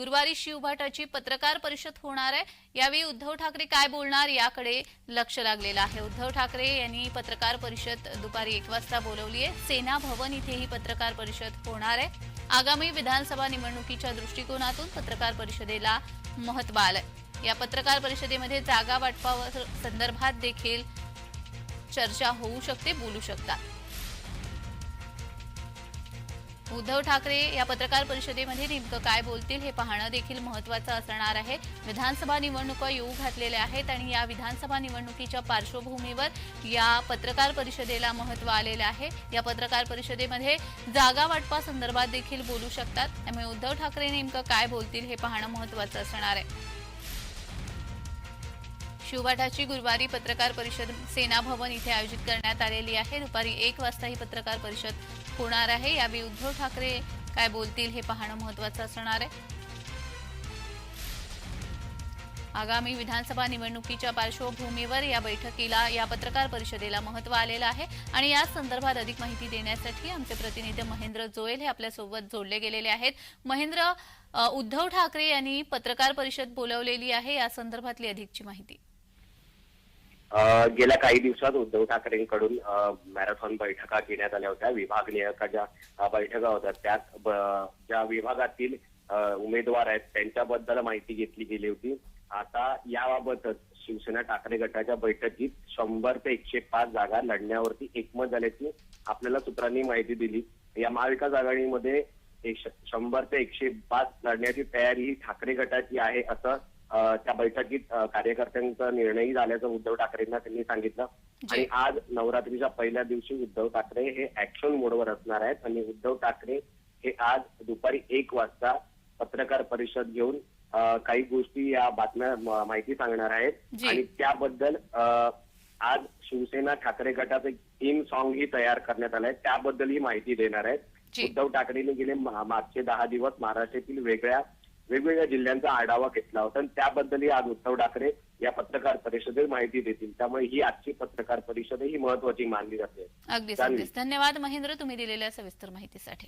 गुरुवारी शिवभाटाची पत्रकार परिषद होणार आहे. यावेळी उद्धव ठाकरे काय बोलणार याकडे लक्ष लागलेलं आहे. उद्धव ठाकरे यांनी पत्रकार परिषद दुपारी एक वाजता बोलवली आहे सेना भवन इथे ही पत्रकार परिषद होणार आहे. आगामी विधानसभा निवडणुकीच्या दृष्टिकोनातून पत्रकार परिषदेला महत्त्व आलंय. या पत्रकार परिषदेमध्ये जागा वाटपावर संदर्भात देखील चर्चा होऊ शकते बोलू शकतात. उद्धव ठाकरे या पत्रकार परिषदेमध्ये नेमकं काय बोलतील हे पाहणं देखील महत्वाचं असणार आहे. विधानसभा निवडणुका येऊ घातलेल्या आहेत आणि या विधानसभा निवडणुकीच्या पार्श्वभूमीवर या पत्रकार परिषदेला महत्त्व आलेलं आहे. या पत्रकार परिषदेमध्ये जागा वाटपा संदर्भात देखील बोलू शकतात. त्यामुळे उद्धव ठाकरे नेमकं काय बोलतील हे पाहणं महत्वाचं असणार आहे. शिवबाठाची गुरुवारी पत्रकार परिषद सेना भवन इथे आयोजित करण्यात आलेली आहे. दुपारी एक वाजता ही पत्रकार परिषद होणार आहे. यावेळी उद्धव ठाकरे काय बोलतील हे पाहणं महत्वाचं असणार आहे. आगामी विधानसभा निवडणुकीच्या पार्श्वभूमीवर या बैठकीला या पत्रकार परिषदेला महत्त्व आलेलं आहे आणि या संदर्भात अधिक माहिती देण्यासाठी आमचे प्रतिनिधी महेंद्र जोयल हे आपल्यासोबत जोडले गेलेले आहेत. महेंद्र उद्धव ठाकरे यांनी पत्रकार परिषद बोलवलेली आहे. या संदर्भातली अधिकची माहिती. गेल्या काही दिवसात उद्धव ठाकरेंकडून मॅरेथॉन बैठका घेण्यात आल्या होत्या. विभागीय ज्या बैठका होत्या त्यात ज्या विभागातील उमेदवार आहेत त्यांच्याबद्दल माहिती घेतली गेली होती. आता याबाबतच शिवसेना ठाकरे गटाच्या बैठकीत शंभर ते एकशे पाच जागा लढण्यावरती एकमत झाल्याची आपल्याला सूत्रांनी माहिती दिली. या महाविकास आघाडीमध्ये एक शंभर ते एकशे पाच लढण्याची तयारी ही ठाकरे गटाची आहे असं त्या बैठकीत कार्यकर्त्यांचा निर्णयही झाल्याचं उद्धव ठाकरेंना त्यांनी सांगितलं. आणि आज नवरात्रीच्या पहिल्या दिवशी उद्धव ठाकरे हे ऍक्शन मोडवर असणार आहेत आणि उद्धव ठाकरे हे आज दुपारी एक वाजता पत्रकार परिषद घेऊन काही गोष्टी या बातम्या माहिती सांगणार आहेत. आणि त्याबद्दल आज शिवसेना ठाकरे गटाचं थीम सॉन्ग ही तयार करण्यात आलंय त्याबद्दल ही माहिती देणार आहेत. उद्धव ठाकरेंनी गेले मागचे दहा दिवस महाराष्ट्रातील वेगळ्या वेगवेगळ्या जिल्ह्यांचा आढावा घेतला होता. आणि त्याबद्दलही आज उद्धव ठाकरे या पत्रकार परिषदेत माहिती देतील. त्यामुळे ही आजची पत्रकार परिषद ही महत्वाची मानली जाते. अगदीच चालेल. अगदीच. धन्यवाद महेंद्र तुम्ही दिलेल्या सविस्तर माहितीसाठी.